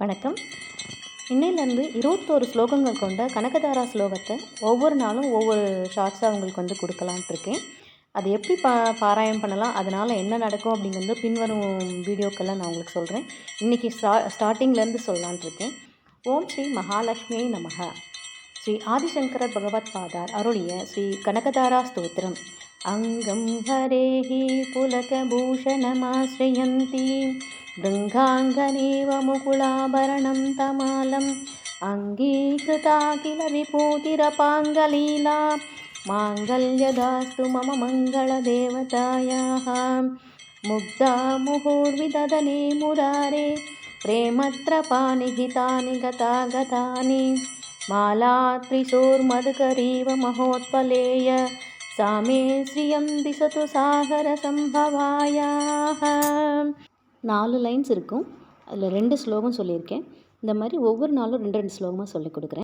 வணக்கம். இன்னையிலேருந்து இருபத்தோரு ஸ்லோகங்கள் கொண்ட கனகதாரா ஸ்லோகத்தை ஒவ்வொரு நாளும் ஒவ்வொரு ஷார்ட்ஸாக உங்களுக்கு வந்து கொடுக்கலான்ட்டு இருக்கேன். அது எப்படி பா பாராயம் பண்ணலாம் அதனால் என்ன நடக்கும் அப்படிங்கிறது பின்வரும் வீடியோக்கெல்லாம் நான் உங்களுக்கு சொல்கிறேன் இன்றைக்கி ஸ்டா ஸ்டார்டிங்லேருந்து சொல்லலான்ட்டு இருக்கேன். ஓம் ஸ்ரீ மகாலட்சுமி நமக. ஸ்ரீ ஆதிசங்கர பகவத் பாதார் அருளிய ஸ்ரீ கனகதாரா ஸ்தோத்திரம். अङ्गं हरेः पुलकभूषणमाश्रयन्ती। गङ्गाङ्गरीवमुकुलाभरणं तमालम्। अङ्गीकृता किल विपुतिरपाङ्गलीला माङ्गल्यदास्तु मम मङ्गलदेवतायाः। मुग्धा मुहुर्विदधने मुहुर्विदनीमुरारे प्रेमत्रपानि हितानि माला मालात्रिशुर्मदकरीव महोत्पलेय। सा मे श्रियं दिशतु सागरसम्भवायाः நாலு லைன்ஸ் இருக்கும் அதில் ரெண்டு ஸ்லோகம் சொல்லியிருக்கேன் இந்த மாதிரி ஒவ்வொரு நாளும் ரெண்டு ரெண்டு ஸ்லோகமாக சொல்லிக் கொடுக்குறேன்